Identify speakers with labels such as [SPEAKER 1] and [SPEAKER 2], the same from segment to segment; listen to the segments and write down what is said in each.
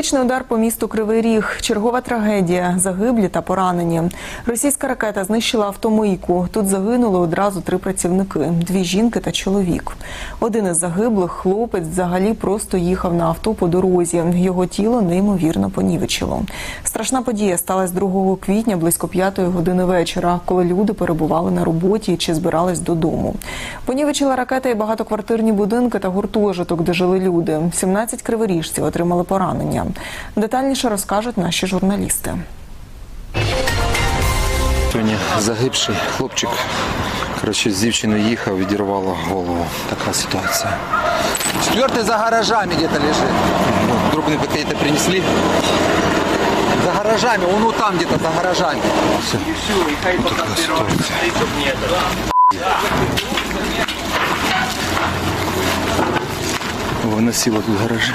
[SPEAKER 1] Балістичний удар по місту Кривий Ріг. Чергова трагедія. Загиблі та поранені. Російська ракета знищила автомийку. Тут загинули одразу три працівники: дві жінки та чоловік. Один із загиблих хлопець взагалі просто їхав на авто по дорозі. Його тіло неймовірно понівечило. Страшна подія сталася 2 квітня близько 5 години вечора, коли люди перебували на роботі чи збирались додому. Понівечила ракета і багатоквартирні будинки та гуртожиток, де жили люди. 17 криворіжців отримали поранення. Детальніше розкажуть наші журналісти.
[SPEAKER 2] Сьогодні загибший хлопчик. Коротше, з дівчиною їхав, відірвало голову. Така ситуація.
[SPEAKER 3] Четвертый за гаражами где-то лежит.
[SPEAKER 2] Ну, Дробні пакети принесли.
[SPEAKER 3] За гаражами, он вот там где-то за гаражами.
[SPEAKER 2] Все. Така ситуація. Виносило тут гаражі.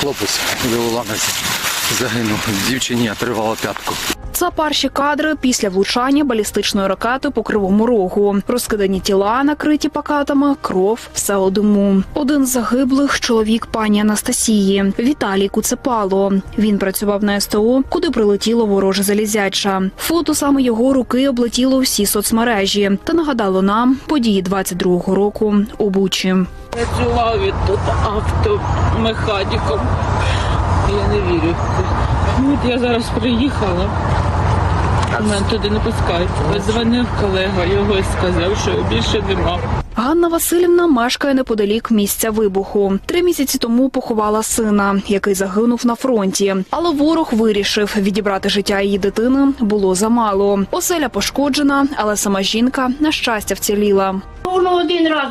[SPEAKER 2] Хлопець вилуламець загинув. Дівчині отривало п'ятку.
[SPEAKER 4] Це перші кадри після влучання балістичної ракети по кривому рогу. Розкидані тіла, накриті пакетами, кров, все у диму. Один з загиблих чоловік пані Анастасії Віталій Куцепало. Він працював на СТО, куди прилетіло вороже залізяча. Фото саме його руки облетіло всі соцмережі та нагадало нам події 22-го року у Бучі.
[SPEAKER 5] Працював він тут автомеханіком. Я не вірю. Ну, От я зараз приїхала. Мене туди не пускають. Дзвонив колега його і сказав, що більше нема.
[SPEAKER 4] Ганна Васильівна мешкає неподалік місця вибуху. Три місяці тому поховала сина, який загинув на фронті. Але ворог вирішив відібрати життя її дитини було замало. Оселя пошкоджена, але сама жінка на щастя вціліла.
[SPEAKER 6] Воно один раз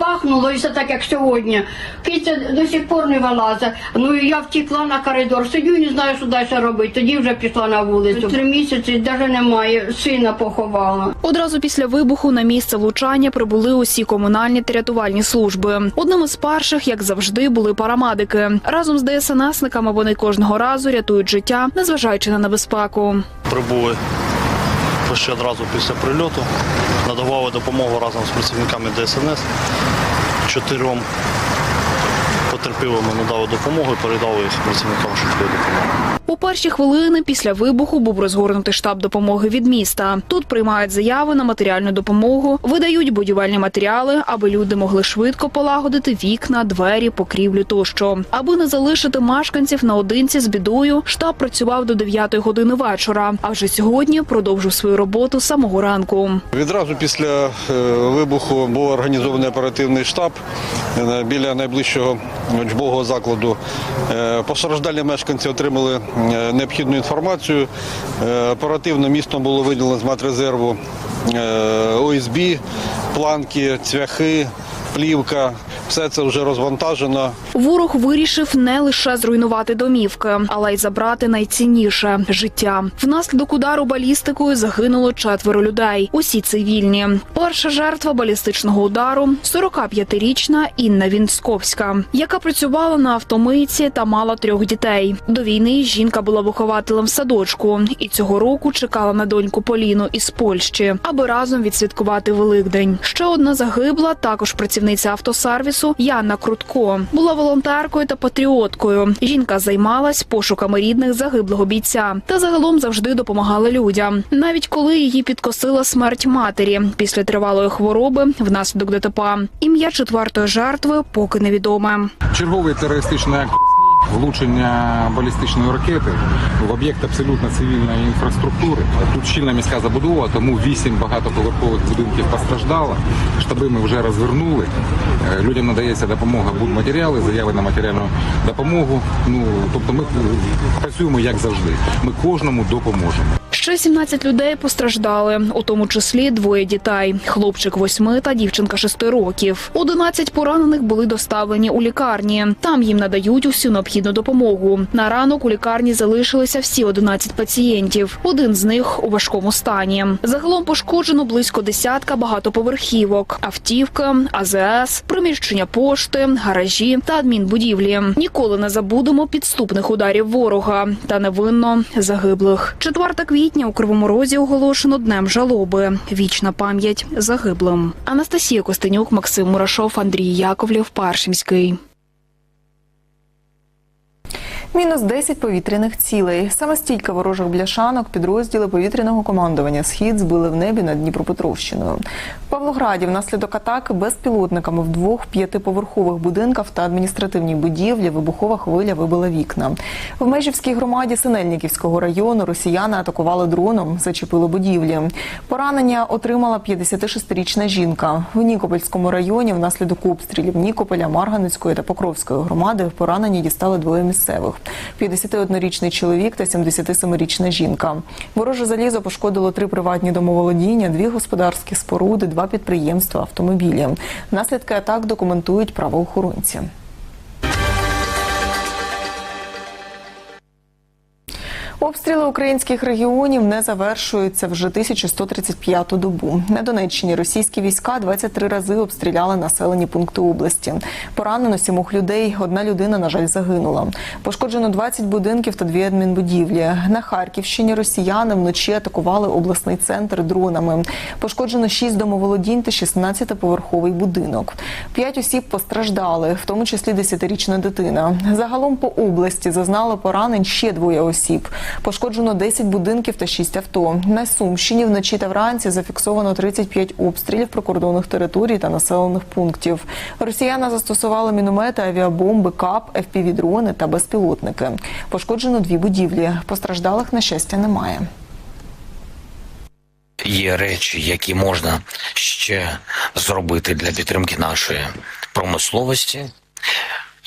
[SPEAKER 6] бахнуло, і все так, як сьогодні. Киця до сих пор не вилазить. Ну і я втекла на коридор, сидю і не знаю, що далі робити. Тоді вже пішла на вулицю. Три місяці навіть немає, сина поховала.
[SPEAKER 4] Одразу після вибуху на місце влучання прибули усі комунальні та рятувальні служби. Одним із перших, як завжди, були парамедики. Разом з ДСНСниками вони кожного разу рятують життя, незважаючи на небезпеку.
[SPEAKER 7] прибули почти одразу після прильоту, надавали допомогу разом з працівниками ДСНС. Чотирьом потерпілим надали допомогу і передали їх працівникам швидкої допомоги.
[SPEAKER 4] У перші хвилини після вибуху був розгорнутий штаб допомоги від міста. Тут приймають заяви на матеріальну допомогу, видають будівельні матеріали, аби люди могли швидко полагодити вікна, двері, покрівлю тощо. Аби не залишити мешканців наодинці з бідою, штаб працював до 9 години вечора. А вже сьогодні продовжив свою роботу з самого ранку.
[SPEAKER 8] Відразу після е, вибуху був організований оперативний штаб е, біля найближчого учбового закладу. Е, Постраждалі мешканці отримали необхідну інформацію. Е, Оперативно містом було виділено з матрезерву е, ОСБ, планки, цвяхи, плівка. Все це вже розвантажено.
[SPEAKER 4] Ворог вирішив не лише зруйнувати домівки, але й забрати найцінніше життя. Внаслідок удару балістикою загинуло четверо людей. Усі цивільні. Перша жертва балістичного удару 45-річна Інна Вінсковська, яка працювала на автомийці та мала трьох дітей. До війни жінка була вихователем садочку і цього року чекала на доньку Поліну із Польщі, аби разом відсвяткувати Великдень. Ще одна загибла, також працівниця автосервісу Яна Крутко. Була волонтеркою та патріоткою. Жінка займалась пошуками рідних загиблого бійця та загалом завжди допомагала людям, навіть коли її підкосила смерть матері після тривалої хвороби внаслідок ДТП. Ім'я четвертої жертви поки невідоме.
[SPEAKER 9] Черговий терористичний акт влучення балістичної ракети в об'єкт абсолютно цивільної інфраструктури. Тут щільна міська забудова, тому вісім багатоповерхових будинків постраждало. Штаби ми вже розвернули. Е, Людям надається допомога будматеріали, заяви на матеріальну допомогу. Ну тобто ми е, працюємо як завжди. Ми кожному допоможемо.
[SPEAKER 4] Ще Ще 17 людей постраждали, у тому числі двоє дітей: хлопчик восьми та дівчинка шести років. 11 поранених були доставлені у лікарні. Там їм надають усю необхідну допомогу. На ранок у лікарні залишилися всі 11 пацієнтів. Один з них у важкому стані. Загалом пошкоджено близько десятка багатоповерхівок, автівки, АЗС, приміщення пошти, гаражі та адмінбудівлі. Ніколи не забудемо підступних ударів ворога та невинно загиблих. 4 квітня у Кривому Розі оголошено днем жалоби. Вічна пам'ять загиблим. Анастасія Костенюк, Максим Мурашов, Андрій Яковлів, Паршимський.
[SPEAKER 1] Мінус 10 повітряних цілей. Саме стільки ворожих бляшанок підрозділи повітряного командування Схід збили в небі над Дніпропетровщиною. В Павлограді внаслідок атаки безпілотниками в двох п'ятиповерхових будинках та адміністративній будівлі вибухова хвиля вибила вікна. В Межівській громаді Синельниківського району росіяни атакували дроном, зачепили будівлі. Поранення отримала 56-річна жінка. В Нікопольському районі внаслідок обстрілів Нікополя, Марганецької та Покровської громади поранені дістали двоє місцевих. 51-річний чоловік та 77-річна жінка. Вороже залізо пошкодило три приватні домоволодіння, дві господарські споруди, два підприємства, автомобілі. Наслідки атак документують правоохоронці. Обстріли українських регіонів не завершуються вже 1135-ту добу. На Донеччині російські війська 23 рази обстріляли населені пункти області. Поранено сімох людей. Одна людина, на жаль, загинула. Пошкоджено 20 будинків та дві адмінбудівлі. На Харківщині росіяни вночі атакували обласний центр дронами. Пошкоджено 6 домоволодінь та 16-поверховий будинок. П'ять осіб постраждали, в тому числі 10-річна дитина. Загалом по області зазнали поранень ще двоє осіб. Пошкоджено 10 будинків та 6 авто. На Сумщині вночі та вранці зафіксовано 35 обстрілів прикордонних територій та населених пунктів. Росіяни застосували міномети, авіабомби, КАП, ФПВ-дрони та безпілотники. Пошкоджено дві будівлі. Постраждалих, на щастя, немає.
[SPEAKER 10] Є речі, які можна ще зробити для підтримки нашої промисловості.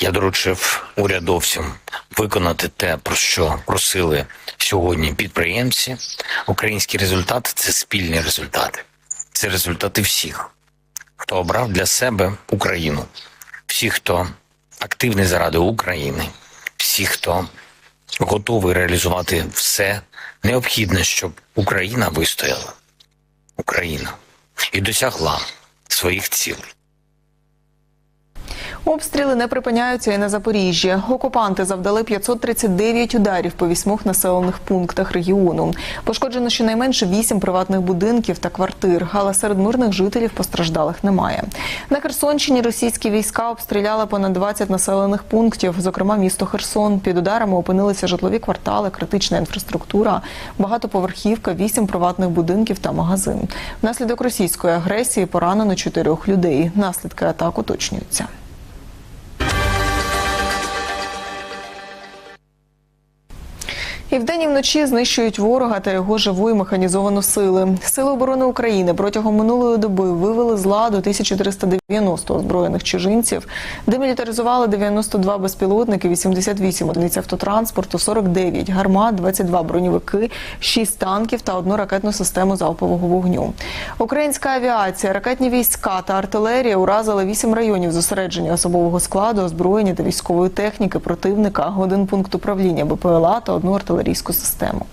[SPEAKER 10] Я доручив урядовцям виконати те, про що просили сьогодні підприємці. Український результат це спільні результати. Це результати всіх, хто обрав для себе Україну, всі, хто активний заради України, всі, хто готовий реалізувати все необхідне, щоб Україна вистояла. Україна і досягла своїх цілей.
[SPEAKER 1] Обстріли не припиняються і на Запоріжжі. Окупанти завдали 539 ударів по вісьмох населених пунктах регіону. Пошкоджено щонайменше вісім приватних будинків та квартир, але серед мирних жителів постраждалих немає. На Херсонщині російські війська обстріляли понад 20 населених пунктів, зокрема місто Херсон. Під ударами опинилися житлові квартали, критична інфраструктура, багатоповерхівка, вісім приватних будинків та магазин. Внаслідок російської агресії поранено чотирьох людей. Наслідки атак уточнюються. І вдень і вночі знищують ворога та його живу і механізовану сили. Сили оборони України протягом минулої доби вивели з ладу 1390 озброєних чужинців, демілітаризували 92 безпілотники, 88 одиниць автотранспорту, 49 гармат, 22 броньовики, 6 танків та одну ракетну систему залпового вогню. Українська авіація, ракетні війська та артилерія уразили 8 районів зосередження особового складу, озброєння та військової техніки противника, один пункт управління БПЛА та одну артилерійську систему.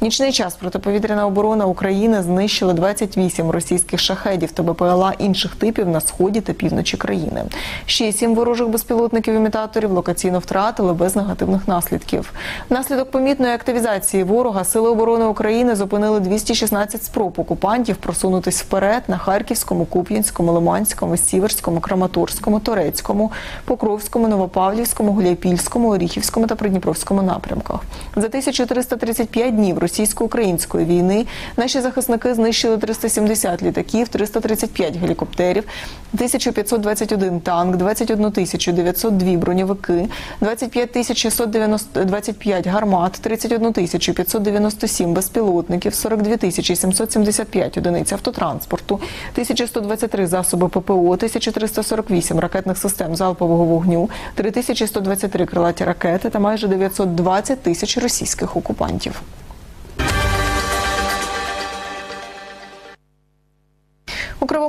[SPEAKER 1] В нічний час протиповітряна оборона України знищила 28 російських шахедів та БПЛА інших типів на сході та півночі країни. Ще сім ворожих безпілотників-імітаторів локаційно втратили без негативних наслідків. Внаслідок помітної активізації ворога сили оборони України зупинили 216 спроб окупантів просунутись вперед на Харківському, Куп'янському, Лиманському, Сіверському, Краматорському, Торецькому, Покровському, Новопавлівському, Гуляйпільському, Оріхівському та Придніпровському напрямках. За 1335 днів російсько-української війни. Наші захисники знищили 370 літаків, 335 гелікоптерів, 1521 танк, 21 902 броньовики, 25 625 гармат, 31 597 безпілотників, 42 775 одиниць автотранспорту, 1123 засоби ППО, 1348 ракетних систем залпового вогню, 3123 крилаті ракети та майже 920 тисяч російських окупантів.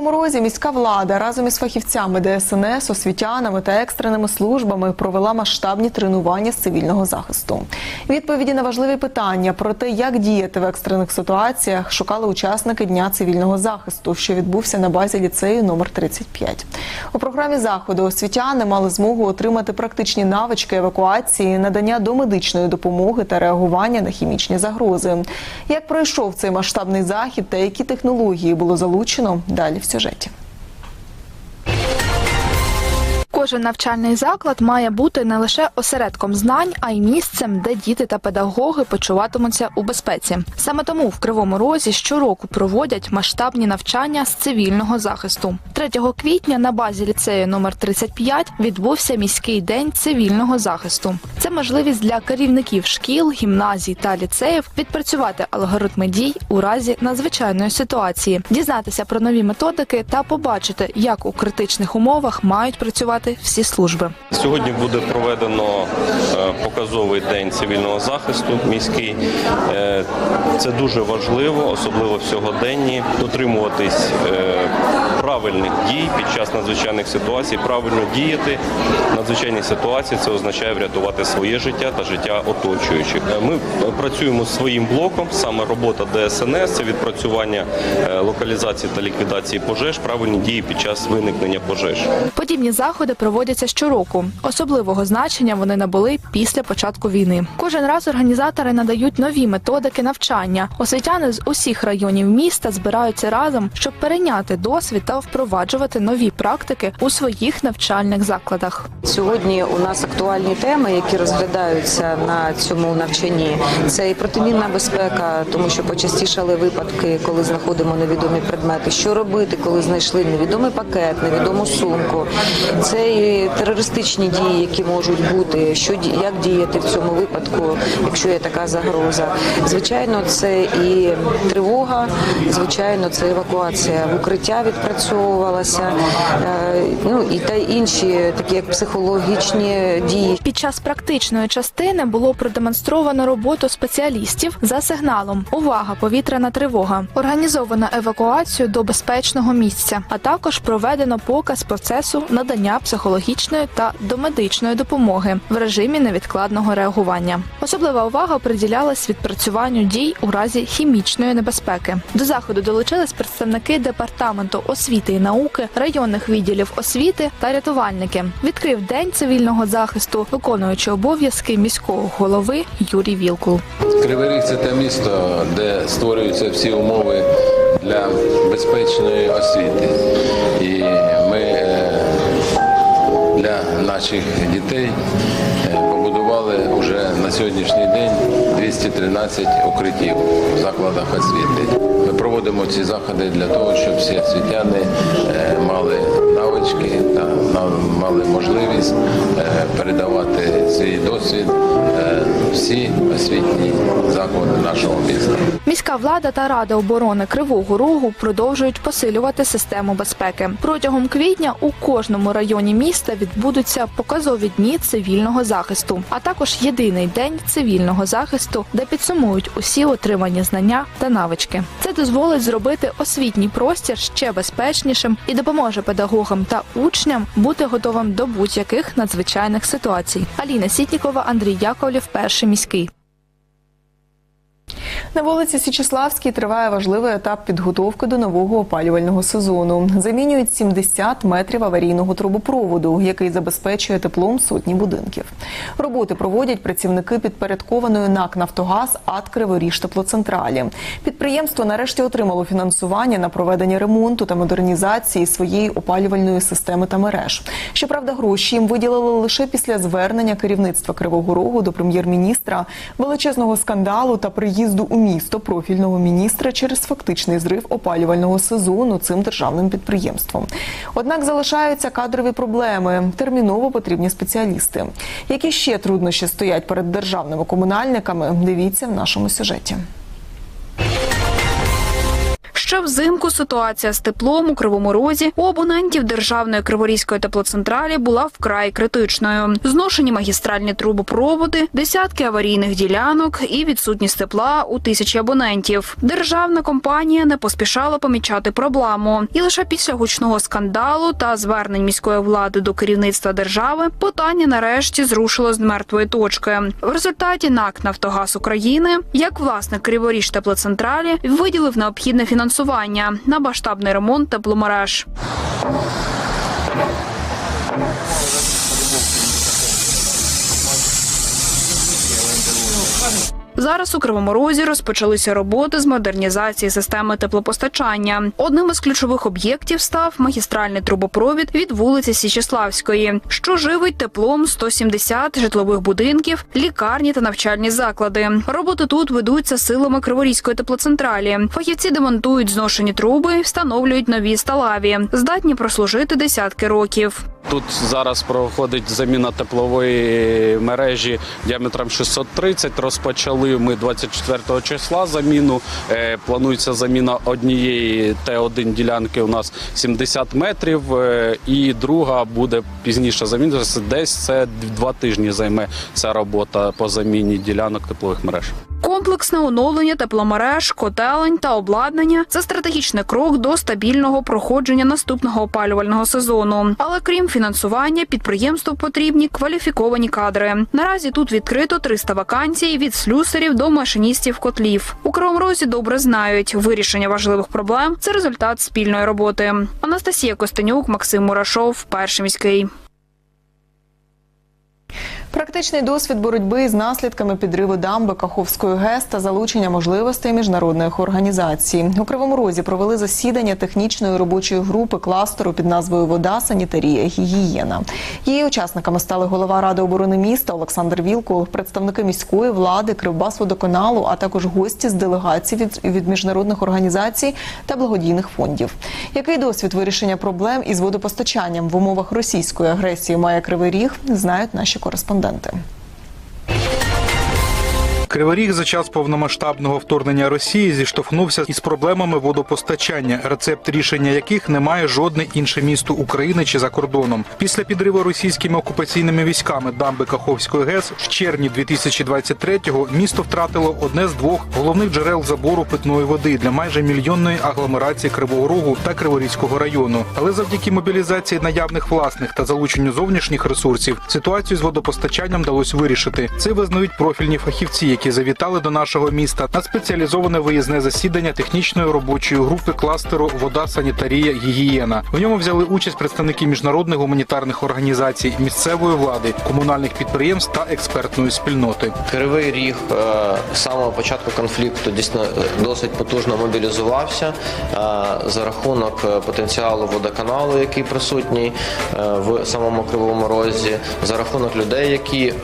[SPEAKER 1] Кривому Розі міська влада разом із фахівцями ДСНС, освітянами та екстреними службами провела масштабні тренування з цивільного захисту. Відповіді на важливі питання про те, як діяти в екстрених ситуаціях, шукали учасники дня цивільного захисту, що відбувся на базі ліцею номер 35. У програмі заходу освітяни мали змогу отримати практичні навички евакуації, надання домедичної допомоги та реагування на хімічні загрози. Як пройшов цей масштабний захід та які технології було залучено, далі сюжеті.
[SPEAKER 11] Кожен навчальний заклад має бути не лише осередком знань, а й місцем, де діти та педагоги почуватимуться у безпеці. Саме тому в Кривому Розі щороку проводять масштабні навчання з цивільного захисту. 3 квітня на базі ліцею номер 35 відбувся міський день цивільного захисту. Це можливість для керівників шкіл, гімназій та ліцеїв відпрацювати алгоритми дій у разі надзвичайної ситуації, дізнатися про нові методики та побачити, як у критичних умовах мають працювати всі служби.
[SPEAKER 12] Сьогодні буде проведено е, показовий день цивільного захисту міський. Е, Це дуже важливо, особливо в сьогоденні, дотримуватись е, правильних дій під час надзвичайних ситуацій, правильно діяти в надзвичайній ситуації. Це означає врятувати своє життя та життя оточуючих. Ми працюємо своїм блоком, саме робота ДСНС, це відпрацювання локалізації та ліквідації пожеж, правильні дії під час виникнення пожеж.
[SPEAKER 11] Подібні заходи проводяться щороку. Особливого значення вони набули після початку війни. Кожен раз організатори надають нові методики навчання. Освітяни з усіх районів міста збираються разом, щоб перейняти досвід та впроваджувати нові практики у своїх навчальних закладах.
[SPEAKER 13] Сьогодні у нас актуальні теми, які розглядаються на цьому навчанні. Це і протимінна безпека, тому що почастішали випадки, коли знаходимо невідомі предмети. Що робити, коли знайшли невідомий пакет, невідому сумку. Це і терористичні дії, які можуть бути. Що як діяти в цьому випадку, якщо є така загроза. Звичайно, це і тривога, звичайно, це евакуація в укриття відпрацьовувалася. е, Ну і та інші такі як психологічні дії.
[SPEAKER 11] Під час практичної частини було продемонстровано роботу спеціалістів за сигналом Увага! Повітряна тривога. Організовано евакуацію до безпечного місця, а також проведено показ процесу надання психологічної та домедичної допомоги в режимі невідкладного реагування. Особлива увага приділялась відпрацюванню дій у разі хімічної небезпеки. До заходу долучились представники департаменту освіти і науки, районних відділів освіти та рятувальники. Відкрив день цивільного захисту, виконуючи обов'язки міського голови Юрій Вілкул.
[SPEAKER 14] Кривий це те місто, де створюються всі умови для безпечної освіти. І наших дітей е, побудували вже на сьогоднішній день 213 укриттів в закладах освіти. Ми проводимо ці заходи для того, щоб всі освітяни е, мали навички та мали можливість е, передавати свій досвід всі освітні заклади нашого міста.
[SPEAKER 11] Міська влада та рада оборони Кривого Рогу продовжують посилювати систему безпеки. Протягом квітня у кожному районі міста відбудуться показові дні цивільного захисту, а також єдиний день цивільного захисту, де підсумують усі отримані знання та навички. Це дозволить зробити освітній простір ще безпечнішим і допоможе педагогам та учням бути готовим до будь-яких надзвичайних ситуацій. Аліна Сітнікова, Андрій Яковлів, перший міський.
[SPEAKER 1] На вулиці Січеславській триває важливий етап підготовки до нового опалювального сезону. Замінюють 70 метрів аварійного трубопроводу, який забезпечує теплом сотні будинків. Роботи проводять працівники підпорядкованої НАК «Нафтогаз» АТ «Криворіж теплоцентралі». Підприємство нарешті отримало фінансування на проведення ремонту та модернізації своєї опалювальної системи та мереж. Щоправда, гроші їм виділили лише після звернення керівництва Кривого Рогу до прем'єр-міністра, величезного скандалу та приїзду у місто профільного міністра через фактичний зрив опалювального сезону цим державним підприємством. Однак залишаються кадрові проблеми. Терміново потрібні спеціалісти. Які ще труднощі стоять перед державними комунальниками? Дивіться в нашому сюжеті.
[SPEAKER 4] Ще взимку ситуація з теплом у Кривому Розі у абонентів державної Криворізької теплоцентралі була вкрай критичною. Зношені магістральні трубопроводи, десятки аварійних ділянок і відсутність тепла у тисячі абонентів. Державна компанія не поспішала помічати проблему, і лише після гучного скандалу та звернень міської влади до керівництва держави питання нарешті зрушило з мертвої точки. В результаті НАК Нафтогаз України, як власник Криворіж теплоцентралі, виділив необхідне фінансування на масштабний ремонт тепломереж. Зараз у Кривому Розі розпочалися роботи з модернізації системи теплопостачання. Одним із ключових об'єктів став магістральний трубопровід від вулиці Січеславської, що живить теплом 170 житлових будинків, лікарні та навчальні заклади. Роботи тут ведуться силами Криворізької теплоцентралі. Фахівці демонтують зношені труби, встановлюють нові сталаві, здатні прослужити десятки років.
[SPEAKER 15] Тут зараз проходить заміна теплової мережі діаметром 630. Розпочали ми 24 числа заміну. Е, Планується заміна однієї Т1 ділянки у нас 70 метрів, е, і друга буде пізніше замінитися. Десь це два тижні займе ця робота по заміні ділянок теплових мереж.
[SPEAKER 4] Комплексне оновлення тепломереж, котелень та обладнання це стратегічний крок до стабільного проходження наступного опалювального сезону. Але крім фінансування, підприємству потрібні кваліфіковані кадри. Наразі тут відкрито 300 вакансій від слюсарів до машиністів котлів. У Кривому добре знають, вирішення важливих проблем це результат спільної роботи. Анастасія Костенюк, Максим Мурашов, перший міський.
[SPEAKER 1] Практичний досвід боротьби з наслідками підриву дамби Каховської ГЕС та залучення можливостей міжнародних організацій. У Кривому Розі провели засідання технічної робочої групи кластеру під назвою Вода, санітарія, гігієна. Її учасниками стали голова ради оборони міста Олександр Вілкул, представники міської влади, Кривбасводоканалу, а також гості з делегацій від, від міжнародних організацій та благодійних фондів. Який досвід вирішення проблем із водопостачанням в умовах російської агресії має Кривий Ріг, знають наші кореспонденти.
[SPEAKER 16] Кривий Ріг за час повномасштабного вторгнення Росії зіштовхнувся із проблемами водопостачання, рецепт рішення яких не має жодне інше місто України чи за кордоном. Після підриву російськими окупаційними військами дамби Каховської ГЕС в червні 2023-го місто втратило одне з двох головних джерел забору питної води для майже мільйонної агломерації Кривого Рогу та Криворізького району. Але завдяки мобілізації наявних власних та залученню зовнішніх ресурсів ситуацію з водопостачанням вдалося вирішити. Це визнають профільні фахівці, які завітали до нашого міста на спеціалізоване виїзне засідання технічної робочої групи кластеру Вода, санітарія, гігієна. В ньому взяли участь представники міжнародних гуманітарних організацій, місцевої влади, комунальних підприємств та експертної спільноти.
[SPEAKER 17] Кривий ріг е, з самого початку конфлікту дійсно е, досить потужно мобілізувався е, за рахунок потенціалу водоканалу, який присутній в самому Кривому Розі, за рахунок людей, які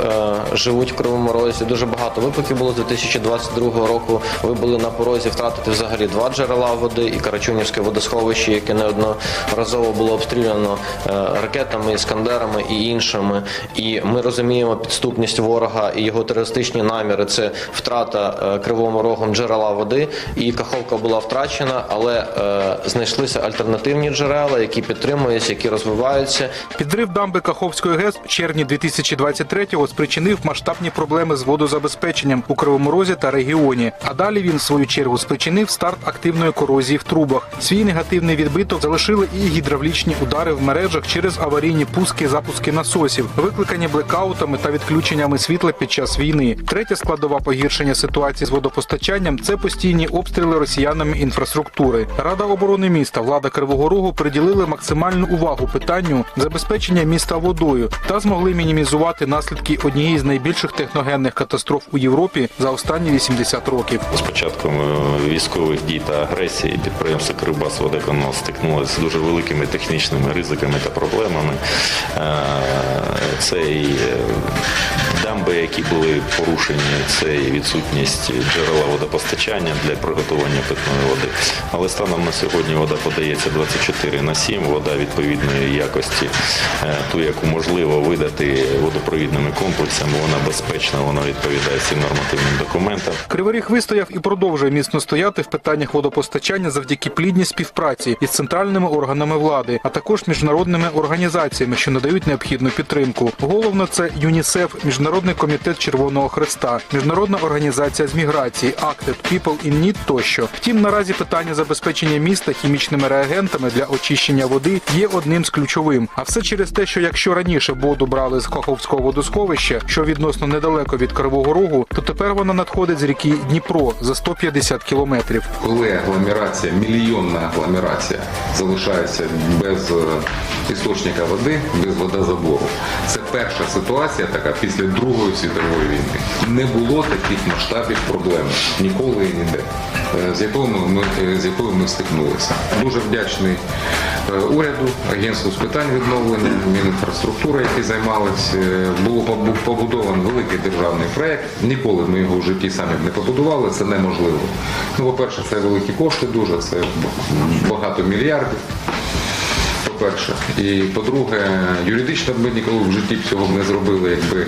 [SPEAKER 17] живуть в Кривому Розі. Дуже багато випадків було з 2022 року. Ви були на порозі втратити взагалі два джерела води і Карачунівське водосховище, яке неодноразово було обстріляно е, ракетами, іскандерами і іншими. І ми розуміємо підступність ворога і його терористичні наміри. Це втрата е, кривому рогом джерела води. І Каховка була втрачена, але е, знайшлися альтернативні джерела, які підтримуються, які розвиваються.
[SPEAKER 16] Підрив дамби Каховської ГЕС в червні 2023-го спричинив масштабні проблеми з водозабезпеченням у Кривому Розі та регіоні. А далі він, в свою чергу, спричинив старт активної корозії в трубах. Свій негативний відбиток залишили і гідравлічні удари в мережах через аварійні пуски, запуски насосів, викликані блекаутами та відключеннями світла під час війни. Третя складова погіршення ситуації з водопостачанням це постійні обстріли росіянами інфраструктури. Рада оборони міста, влада Кривого Рогу приділили максимальну увагу питанню забезпечення міста водою та змогли мінімізувати наслідки однієї з найбільших техногенних катастроф у Європі за останні 80 років.
[SPEAKER 18] З початком е, військових дій та агресії підприємство Кривбас Водоканал стикнулося з дуже великими технічними ризиками та проблемами. Е, Це і е, дамби, які були порушені, це і відсутність джерела водопостачання для приготування питної води. Але станом на сьогодні вода подається 24 на 7, вода відповідної якості, ту, яку можливо видати водопровідними комплексами, вона безпечна, вона відповідає всім нормам нормативним документам.
[SPEAKER 16] Кривий Ріг вистояв і продовжує міцно стояти в питаннях водопостачання завдяки плідній співпраці із центральними органами влади, а також міжнародними організаціями, що надають необхідну підтримку. Головно це ЮНІСЕФ, Міжнародний комітет Червоного Хреста, Міжнародна організація з міграції, Acted People in Need тощо. Втім, наразі питання забезпечення міста хімічними реагентами для очищення води є одним з ключовим. А все через те, що якщо раніше воду брали з Каховського водосховища, що відносно недалеко від Кривого Рогу, то тепер вона надходить з ріки Дніпро за 150 кілометрів.
[SPEAKER 9] Коли агломерація, мільйонна агломерація залишається без е, істочника води, без водозабору. Це перша ситуація така після Другої світової війни. Не було таких масштабів проблем ніколи і ніде, е, з якою ми, е, з якою ми стикнулися. Дуже вдячний уряду, агентству з питань відновлення, Мінінфраструктури, які займалися. Було побу- побудований великий державний проект. Ніколи ми його в житті самі не побудували, це неможливо. Ну, по-перше, це великі кошти дуже, це багато мільярдів. По-перше, і по-друге, юридично б ми ніколи в житті цього б не зробили, якби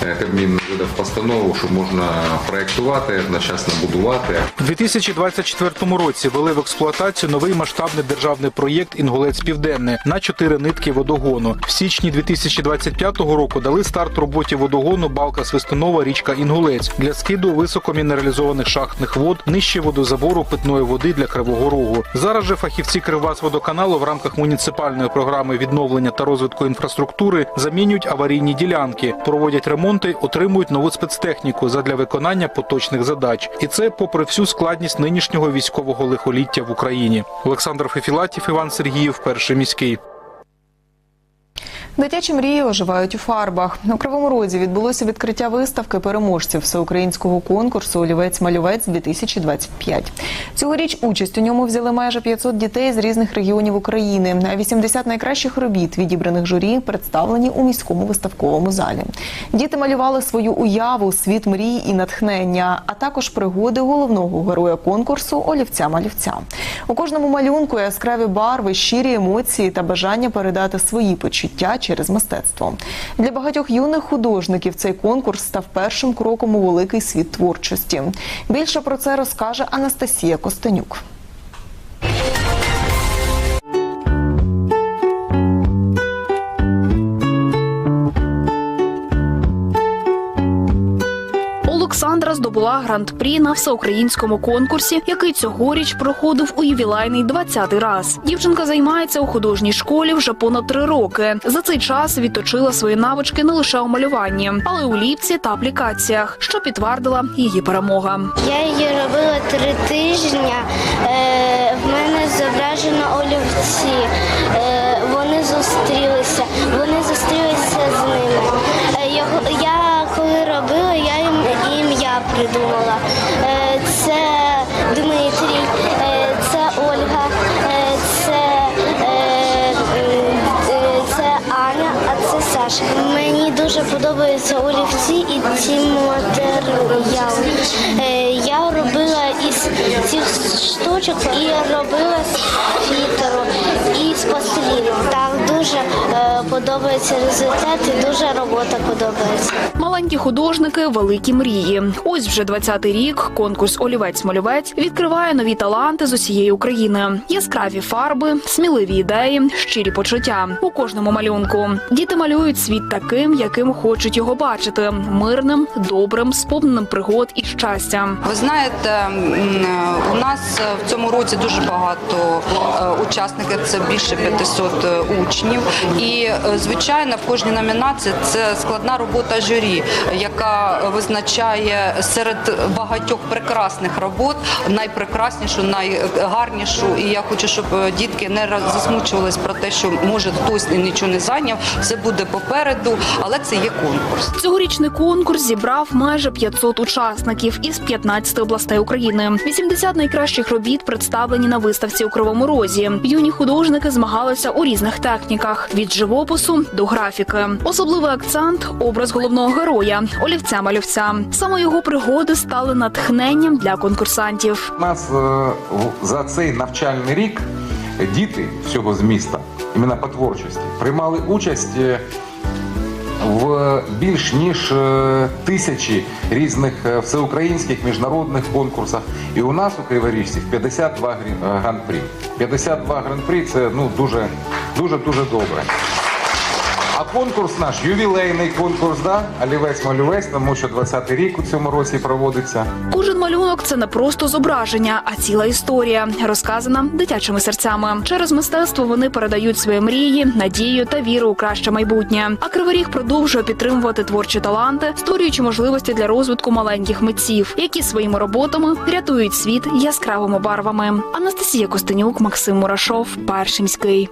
[SPEAKER 9] Кабмін видав постанову, що можна проєктувати, одночасно будувати.
[SPEAKER 16] У 2024 році вели в експлуатацію новий масштабний державний проєкт Інгулець Південне на чотири нитки водогону. В січні 2025 року дали старт роботі водогону Балка Свистунова річка Інгулець для скиду високомінералізованих шахтних вод нижче водозабору питної води для Кривого Рогу. Зараз же фахівці Кривбасводоканалу в рамках муніципальної програми відновлення та розвитку інфраструктури замінюють аварійні ділянки, проводять ремонти, отримують нову спецтехніку задля виконання поточних задач. І це попри всю складність нинішнього військового лихоліття в Україні. Олександр Фефілатів, Іван Сергіїв, перший міський.
[SPEAKER 1] Дитячі мрії оживають у фарбах. У Кривому Розі відбулося відкриття виставки переможців всеукраїнського конкурсу Олівець-малювець 2025 Цьогоріч участь у ньому взяли майже 500 дітей з різних регіонів України. А 80 найкращих робіт, відібраних журі, представлені у міському виставковому залі. Діти малювали свою уяву, світ мрій і натхнення, а також пригоди головного героя конкурсу олівця-малівця. У кожному малюнку яскраві барви, щирі емоції та бажання передати свої почуття через мистецтво. Для багатьох юних художників цей конкурс став першим кроком у великий світ творчості. Більше про це розкаже Анастасія Костенюк.
[SPEAKER 4] Олександра здобула гран-прі на всеукраїнському конкурсі, який цьогоріч проходив у ювілейний 20-й раз. Дівчинка займається у художній школі вже понад три роки. За цей час відточила свої навички не лише у малюванні, але й у ліпці та аплікаціях, що підтвердила її перемога.
[SPEAKER 19] Я її робила три тижні. Е, в мене зображено олівці. Е, вони зустрілися. Вони зустрілися з ними. Придумала. Е, це Дмитрій, е, це Ольга, е, це, це Аня, а це Саша. Мені дуже подобаються олівці і ці матеріали. Я робила із цих штучок і робила з фітеру і з пластиліну. Дуже е, подобається результат і дуже робота подобається.
[SPEAKER 4] Маленькі художники, великі мрії. Ось вже 20-й рік конкурс Олівець-малювець відкриває нові таланти з усієї України. Яскраві фарби, сміливі ідеї, щирі почуття у кожному малюнку. Діти малюють світ таким, яким хочуть його бачити: мирним, добрим, сповненим пригод і щастя.
[SPEAKER 20] Ви знаєте, у нас в цьому році дуже багато е, учасників, це більше 500 учнів. І е, звичайно, в кожній номінації це складна робота журі, яка визначає серед багатьох прекрасних робот найпрекраснішу, найгарнішу. І я хочу, щоб е, дітки не засмучувались про те, що може хтось нічого не зайняв. Це буде попереду, але це є конкурс.
[SPEAKER 4] Цьогорічний конкурс зібрав майже 500 учасників із 15 областей України. 80 найкращих робіт представлені на виставці у Кривому Розі. Юні художники змагалися у різних техніках від живопису до графіки. Особливий акцент образ головного героя олівця малювця. Саме його пригоди стали натхненням для конкурсантів.
[SPEAKER 9] У нас е, за цей навчальний рік діти всього з міста, іменно по творчості, приймали участь е, в більш ніж е, тисячі різних е, всеукраїнських міжнародних конкурсах. І у нас у Криворіжців 52 грі- е, гран-прі. 52 гран-прі це ну дуже дуже дуже добре. Конкурс наш ювілейний конкурс, да? Олівець малювець, тому що 20-й рік у цьому році проводиться.
[SPEAKER 4] Кожен малюнок це не просто зображення, а ціла історія, розказана дитячими серцями. Через мистецтво вони передають свої мрії, надію та віру у краще майбутнє. А Кривий Ріг продовжує підтримувати творчі таланти, створюючи можливості для розвитку маленьких митців, які своїми роботами рятують світ яскравими барвами. Анастасія Костенюк, Максим Мурашов, Перший міський.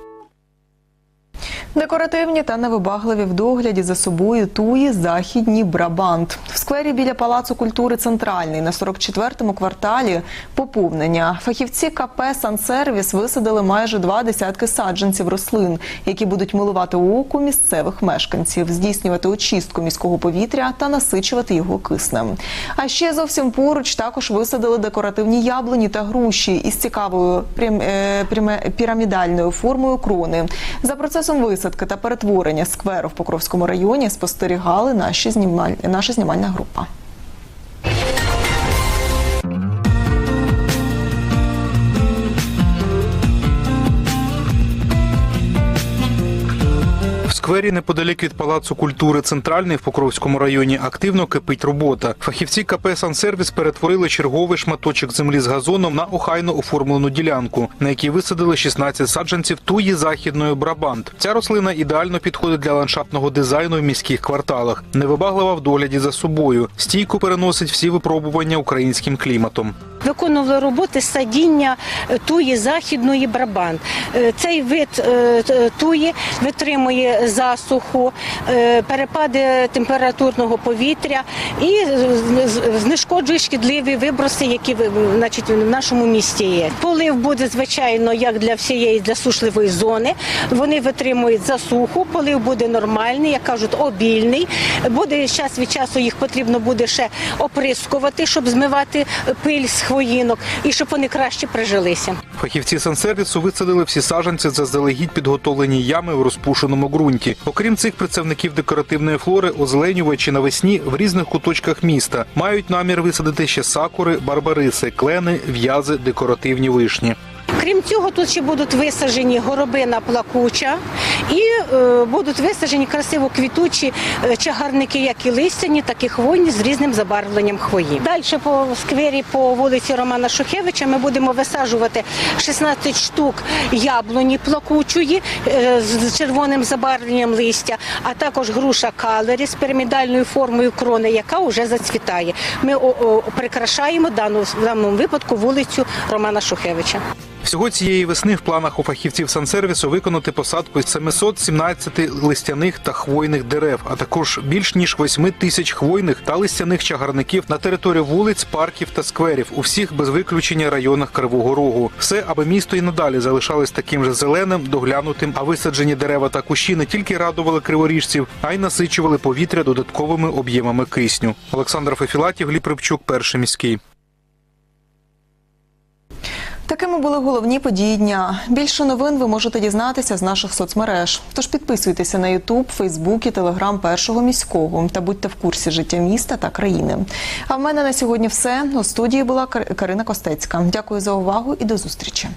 [SPEAKER 1] Декоративні та невибагливі в догляді за собою туї західні Брабант. В сквері біля Палацу культури Центральний на 44-му кварталі поповнення. Фахівці КП «Сансервіс» висадили майже два десятки саджанців рослин, які будуть милувати оку місцевих мешканців, здійснювати очистку міського повітря та насичувати його киснем. А ще зовсім поруч також висадили декоративні яблуні та груші із цікавою прям- е, пірамідальною формою крони. За процесом висадки та перетворення скверу в Покровському районі спостерігали наші знімаль... наша знімальна група.
[SPEAKER 16] Сквері неподалік від Палацу культури Центральний в Покровському районі активно кипить робота. Фахівці КП «Сансервіс» перетворили черговий шматочок землі з газоном на охайно оформлену ділянку, на якій висадили 16 саджанців туї західної Брабант. Ця рослина ідеально підходить для ландшафтного дизайну в міських кварталах. Невибаглива в догляді за собою. Стійко переносить всі випробування українським кліматом.
[SPEAKER 21] Виконували роботи садіння е, туї західної Брабант. Е, Цей вид е, туї витримує засуху, е, перепади температурного повітря і знешкоджує шкідливі виброси, які значить, в нашому місті є. Полив буде звичайно як для всієї засушливої зони. Вони витримують засуху, полив буде нормальний, як кажуть, обільний. Буде час від часу їх потрібно буде ще оприскувати, щоб змивати пиль з хвоїнок і щоб вони краще прижилися.
[SPEAKER 16] Фахівці сансервісу висадили всі саджанці заздалегідь підготовлені ями в розпушеному ґрунті. Окрім цих представників декоративної флори, озеленювачі навесні в різних куточках міста мають намір висадити ще сакури, барбариси, клени, в'язи, декоративні вишні.
[SPEAKER 21] Крім цього, тут ще будуть висаджені горобина плакуча і е, будуть висаджені красиво квітучі е, чагарники, як і листяні, так і хвойні з різним забарвленням хвої. Далі по сквері по вулиці Романа Шухевича ми будемо висаджувати 16 штук яблуні плакучої е, з червоним забарвленням листя, а також груша калері з пірамідальною формою крони, яка вже зацвітає. Ми прикрашаємо в даному випадку вулицю Романа Шухевича.
[SPEAKER 16] Всього цієї весни в планах у фахівців сансервісу виконати посадку з 717 листяних та хвойних дерев, а також більш ніж 8 тисяч хвойних та листяних чагарників на території вулиць, парків та скверів у всіх без виключення районах Кривого Рогу. Все, аби місто і надалі залишалось таким же зеленим, доглянутим, а висаджені дерева та кущі не тільки радували криворіжців, а й насичували повітря додатковими об'ємами кисню. Олександр Фефілатів, Гліб Рибчук, перший міський.
[SPEAKER 1] Такими були головні події дня. Більше новин ви можете дізнатися з наших соцмереж. Тож підписуйтеся на Ютуб, Фейсбук і Телеграм першого міського та будьте в курсі життя міста та країни. А в мене на сьогодні все. У студії була Кар- Карина Костецька. Дякую за увагу і до зустрічі.